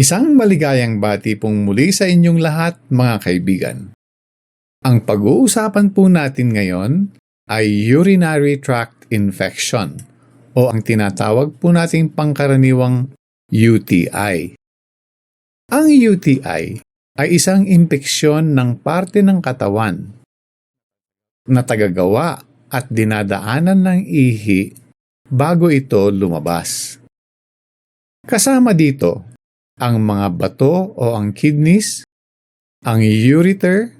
Isang maligayang bati pong muli sa inyong lahat mga kaibigan. Ang pag-uusapan po natin ngayon ay urinary tract infection o ang tinatawag po nating pangkaraniwang UTI. Ang UTI ay isang impeksyon ng parte ng katawan na tagagawa at dinadaanan ng ihi bago ito lumabas. Kasama dito ang mga bato o ang kidneys, ang ureter,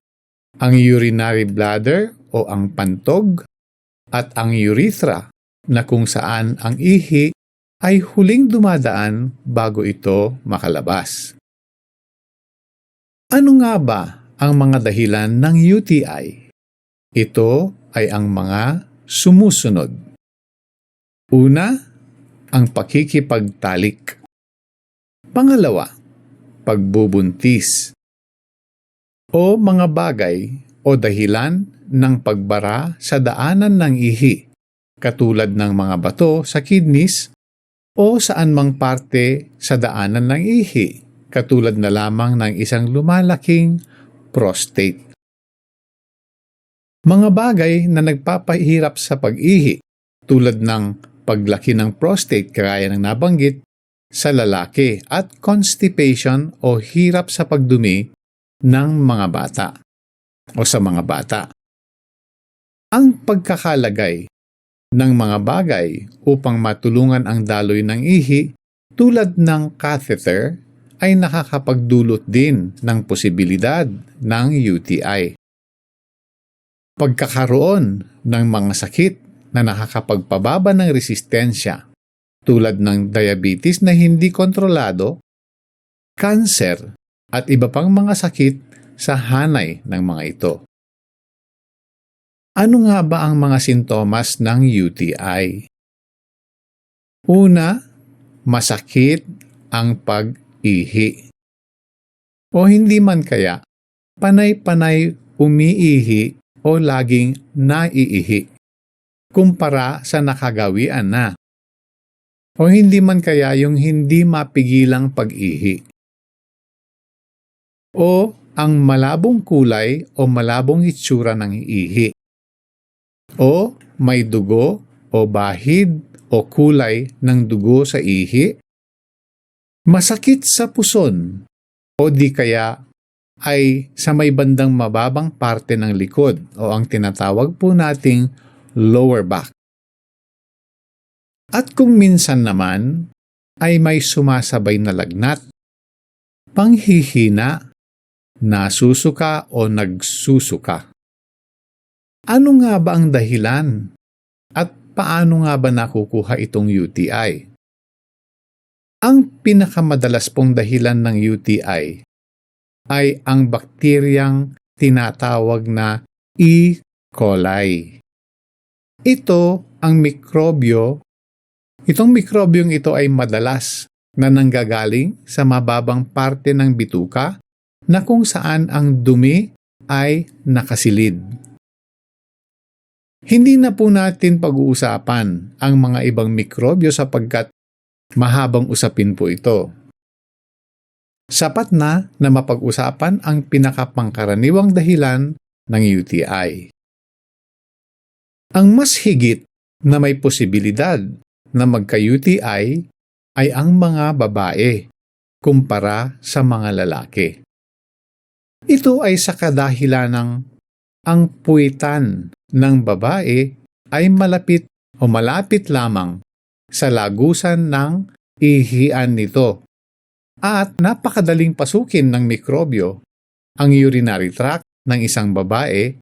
ang urinary bladder o ang pantog, at ang urethra na kung saan ang ihi ay huling dumadaan bago ito makalabas. Ano nga ba ang mga dahilan ng UTI? Ito ay ang mga sumusunod. Una, ang pakikipagtalik. Pangalawa, pagbubuntis. O mga bagay o dahilan ng pagbara sa daanan ng ihi, katulad ng mga bato sa kidneys o saan mang parte sa daanan ng ihi, katulad na lamang ng isang lumalaking prostate. Mga bagay na nagpapahirap sa pag-ihi, tulad ng paglaki ng prostate kagaya ng nabanggit, sa lalaki at constipation o hirap sa pagdumi ng mga bata o sa mga bata. Ang pagkakalagay ng mga bagay upang matulungan ang daloy ng ihi tulad ng catheter ay nakakapagdulot din ng posibilidad ng UTI. Pagkakaroon ng mga sakit na nakakapagpababa ng resistensya tulad ng diabetes na hindi kontrolado, cancer, at iba pang mga sakit sa hanay ng mga ito. Ano nga ba ang mga sintomas ng UTI? Una, masakit ang pag-ihi. O hindi man kaya, panay-panay umiihi o laging naiihi kumpara sa nakagawian na o hindi man kaya yung hindi mapigilang pag-ihi. O ang malabong kulay o malabong itsura ng ihi. O may dugo o bahid o kulay ng dugo sa ihi. Masakit sa puson o di kaya ay sa may bandang mababang parte ng likod o ang tinatawag po nating lower back. At kung minsan naman ay may sumasabay na lagnat, panghihina, nasusuka o nagsusuka. Ano nga ba ang dahilan? At paano nga ba nakukuha itong UTI? Ang pinakamadalas pong dahilan ng UTI ay ang bakteryang tinatawag na E. coli. Ito ang mikrobyo Itong mikrobyong ito ay madalas na nanggagaling sa mababang parte ng bituka na kung saan ang dumi ay nakasilid. Hindi na po natin pag-uusapan ang mga ibang mikrobyo sapagkat mahabang usapin po ito. Sapat na na mapag-usapan ang pinakapangkaraniwang dahilan ng UTI. Ang mas higit na may posibilidad na magka-UTI ay ang mga babae kumpara sa mga lalaki. Ito ay sa kadahilan ng ang puwitan ng babae ay malapit o malapit lamang sa lagusan ng ihian nito at napakadaling pasukin ng mikrobyo ang urinary tract ng isang babae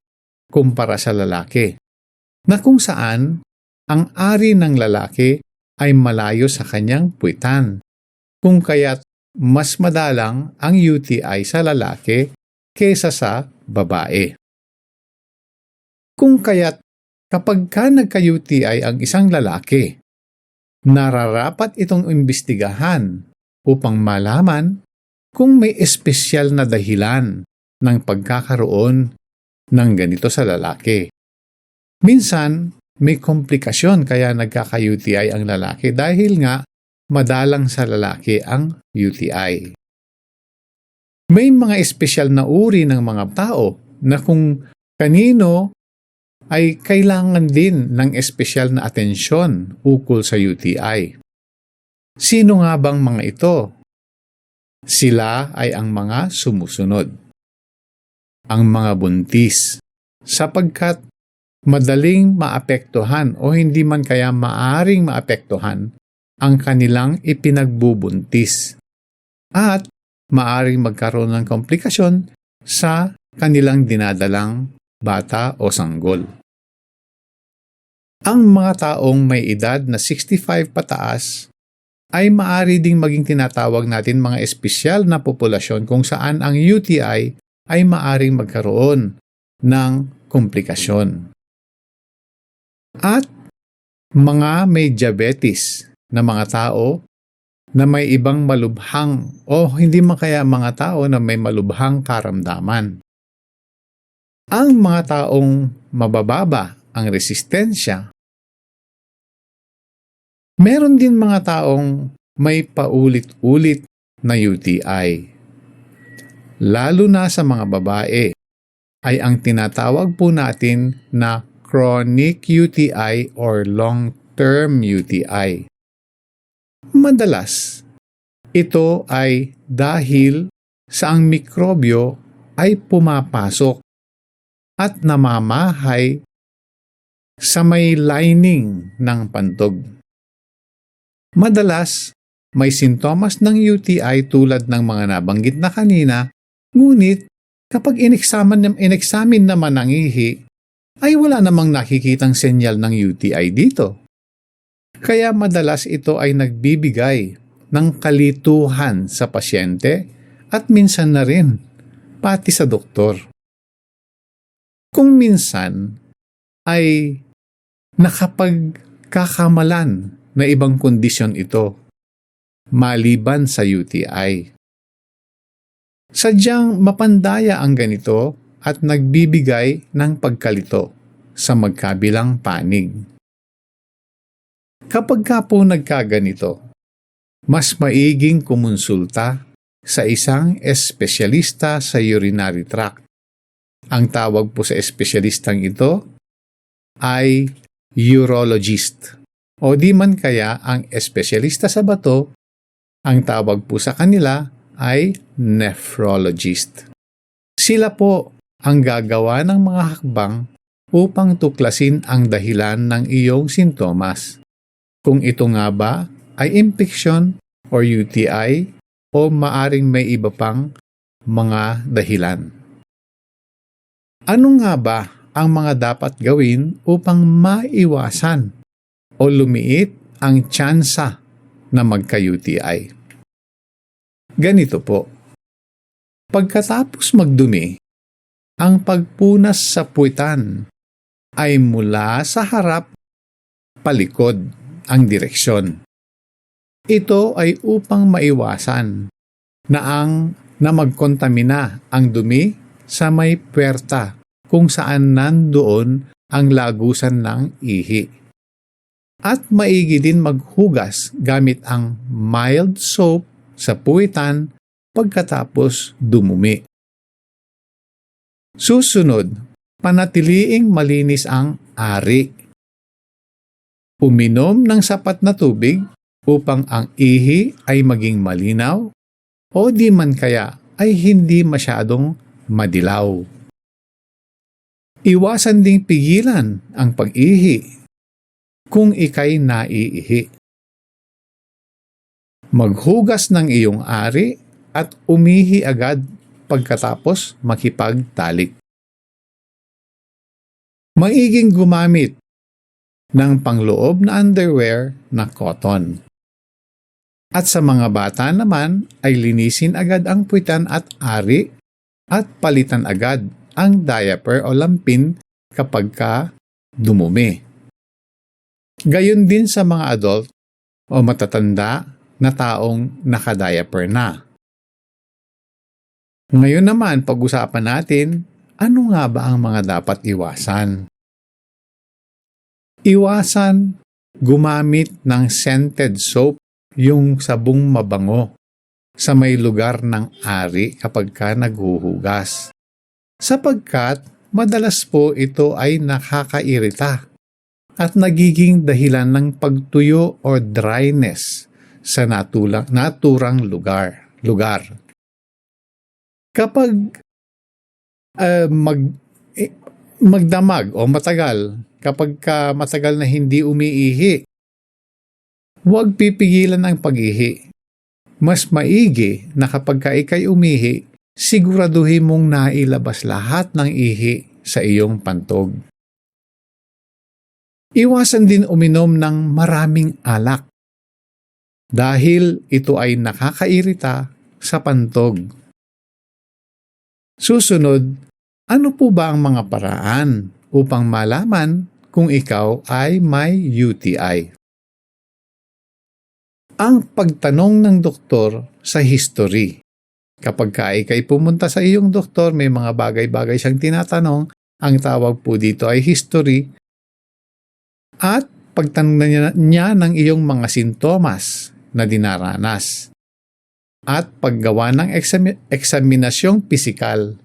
kumpara sa lalaki na kung saan ang ari ng lalaki ay malayo sa kanyang puwitan, kung kaya't mas madalang ang UTI sa lalaki kesa sa babae. Kung kaya't kapag ka nagka-UTI ang isang lalaki, nararapat itong imbestigahan upang malaman kung may espesyal na dahilan ng pagkakaroon ng ganito sa lalaki. Minsan, may komplikasyon kaya nagkaka-UTI ang lalaki dahil nga madalang sa lalaki ang UTI. May mga espesyal na uri ng mga tao na kung kanino ay kailangan din ng espesyal na atensyon ukol sa UTI. Sino nga bang mga ito? Sila ay ang mga sumusunod. Ang mga buntis, sapagkat madaling maapektuhan o hindi man kaya maaring maapektuhan ang kanilang ipinagbubuntis at maaring magkaroon ng komplikasyon sa kanilang dinadalang bata o sanggol. Ang mga taong may edad na 65 pataas ay maari ding maging tinatawag natin mga espesyal na populasyon kung saan ang UTI ay maaring magkaroon ng komplikasyon. At mga may diabetes na mga tao na may ibang malubhang o hindi man kaya mga tao na may malubhang karamdaman. Ang mga taong mabababa ang resistensya, meron din mga taong may paulit-ulit na UTI. Lalo na sa mga babae ay ang tinatawag po natin na chronic UTI or long-term UTI. Madalas, ito ay dahil sa ang mikrobyo ay pumapasok at namamahay sa may lining ng pantog. Madalas, may sintomas ng UTI tulad ng mga nabanggit na kanina, ngunit kapag ineksamin, ineksamin naman ang ihi, ay wala namang nakikitang senyal ng UTI dito. Kaya madalas ito ay nagbibigay ng kalituhan sa pasyente at minsan na rin pati sa doktor. Kung minsan ay nakapagkakamalan na ibang kondisyon ito maliban sa UTI. Sadyang mapandaya ang ganito at nagbibigay ng pagkalito sa magkabilang panig. Kapag ka po nagkaganito, mas maiging kumonsulta sa isang espesyalista sa urinary tract. Ang tawag po sa espesyalistang ito ay urologist. O di man kaya ang espesyalista sa bato, ang tawag po sa kanila ay nephrologist. Sila po ang gagawa ng mga hakbang upang tuklasin ang dahilan ng iyong sintomas. Kung ito nga ba ay infection or UTI o maaring may iba pang mga dahilan. Ano nga ba ang mga dapat gawin upang maiwasan o lumiit ang tsansa na magka-UTI? Ganito po. Pagkatapos magdumi, ang pagpunas sa puwitan ay mula sa harap palikod ang direksyon. Ito ay upang maiwasan na ang na magkontamina ang dumi sa may puwerta kung saan nandoon ang lagusan ng ihi. At maigi din maghugas gamit ang mild soap sa puwitan pagkatapos dumumi. Susunod, panatiliing malinis ang ari uminom ng sapat na tubig upang ang ihi ay maging malinaw o di man kaya ay hindi masyadong madilaw. Iwasan ding pigilan ang pag-ihi kung ikay naiihi. Maghugas ng iyong ari at umihi agad pagkatapos makipagtalik. Maiging gumamit ng pangloob na underwear na cotton. At sa mga bata naman ay linisin agad ang puwitan at ari at palitan agad ang diaper o lampin kapag ka dumumi. Gayon din sa mga adult o matatanda na taong nakadiaper na. Ngayon naman pag-usapan natin ano nga ba ang mga dapat iwasan. Iwasan gumamit ng scented soap, yung sabong mabango, sa may lugar ng ari kapag ka naghuhugas. Sapagkat madalas po ito ay nakakairita at nagiging dahilan ng pagtuyo o dryness sa natulang, naturang lugar. lugar. Kapag uh, mag, magdamag o matagal, kapag ka matagal na hindi umiihi, huwag pipigilan ang pag-ihi. Mas maigi na kapag ka ikay umihi, siguraduhin mong nailabas lahat ng ihi sa iyong pantog. Iwasan din uminom ng maraming alak dahil ito ay nakakairita sa pantog. Susunod, ano po ba ang mga paraan upang malaman kung ikaw ay may UTI? Ang pagtanong ng doktor sa history. Kapag ka ikay pumunta sa iyong doktor, may mga bagay-bagay siyang tinatanong, ang tawag po dito ay history. At pagtanong na niya, niya ng iyong mga sintomas na dinaranas. At paggawa ng exam- eksaminasyong pisikal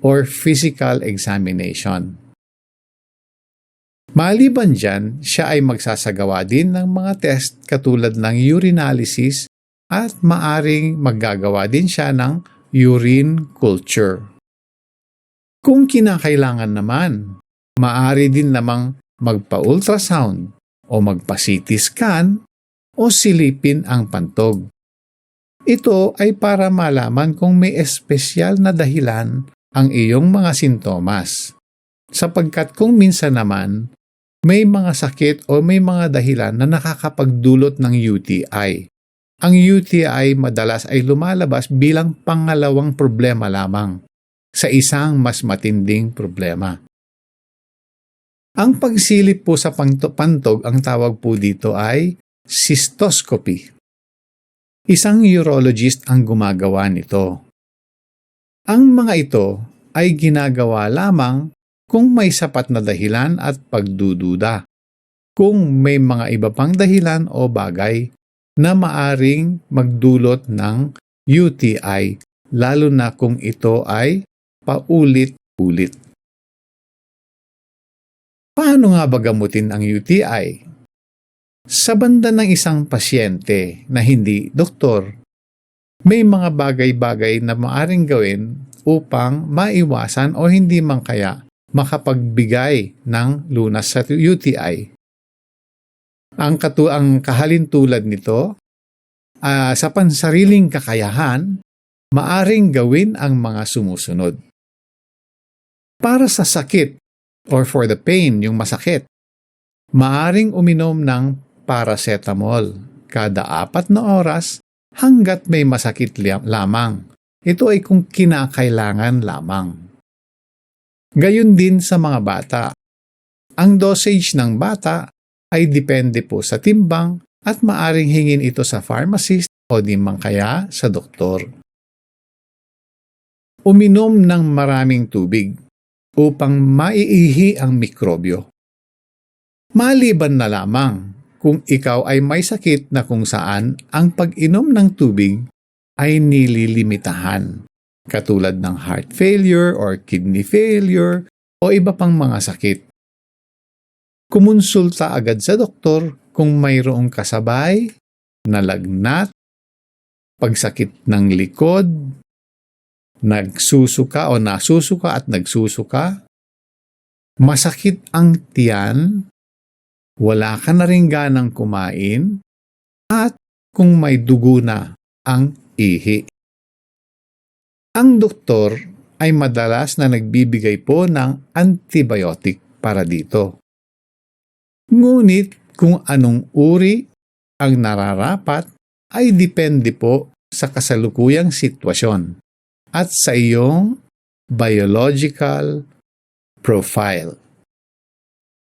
or physical examination. Maliban dyan, siya ay magsasagawa din ng mga test katulad ng urinalysis at maaring maggagawa din siya ng urine culture. Kung kinakailangan naman, maari din namang magpa-ultrasound o magpa-CT scan o silipin ang pantog. Ito ay para malaman kung may espesyal na dahilan ang iyong mga sintomas. Sapagkat kung minsan naman, may mga sakit o may mga dahilan na nakakapagdulot ng UTI. Ang UTI madalas ay lumalabas bilang pangalawang problema lamang sa isang mas matinding problema. Ang pagsilip po sa pantog, ang tawag po dito ay cystoscopy. Isang urologist ang gumagawa nito. Ang mga ito ay ginagawa lamang kung may sapat na dahilan at pagdududa. Kung may mga iba pang dahilan o bagay na maaring magdulot ng UTI lalo na kung ito ay paulit-ulit. Paano nga ba gamutin ang UTI? Sa banda ng isang pasyente na hindi doktor, may mga bagay-bagay na maaring gawin upang maiwasan o hindi man kaya makapagbigay ng lunas sa UTI. Ang, katu ang kahalintulad nito, uh, sa pansariling kakayahan, maaring gawin ang mga sumusunod. Para sa sakit or for the pain, yung masakit, maaring uminom ng paracetamol kada apat na oras hanggat may masakit lamang. Ito ay kung kinakailangan lamang. Gayon din sa mga bata. Ang dosage ng bata ay depende po sa timbang at maaring hingin ito sa pharmacist o di man kaya sa doktor. Uminom ng maraming tubig upang maiihi ang mikrobyo. Maliban na lamang kung ikaw ay may sakit na kung saan ang pag-inom ng tubig ay nililimitahan, katulad ng heart failure or kidney failure o iba pang mga sakit. Kumonsulta agad sa doktor kung mayroong kasabay, nalagnat, pagsakit ng likod, nagsusuka o nasusuka at nagsusuka, masakit ang tiyan, wala ka na rin ganang kumain, at kung may dugo na ang ihi. Ang doktor ay madalas na nagbibigay po ng antibiotic para dito. Ngunit kung anong uri ang nararapat ay depende po sa kasalukuyang sitwasyon at sa iyong biological profile.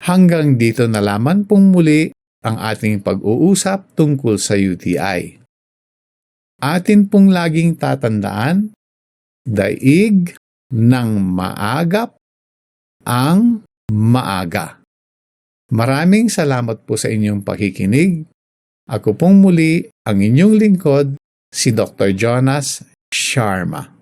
Hanggang dito na lamang pong muli ang ating pag-uusap tungkol sa UTI. Atin pong laging tatandaan, daig ng maagap ang maaga. Maraming salamat po sa inyong pakikinig. Ako pong muli ang inyong lingkod, si Dr. Jonas Sharma.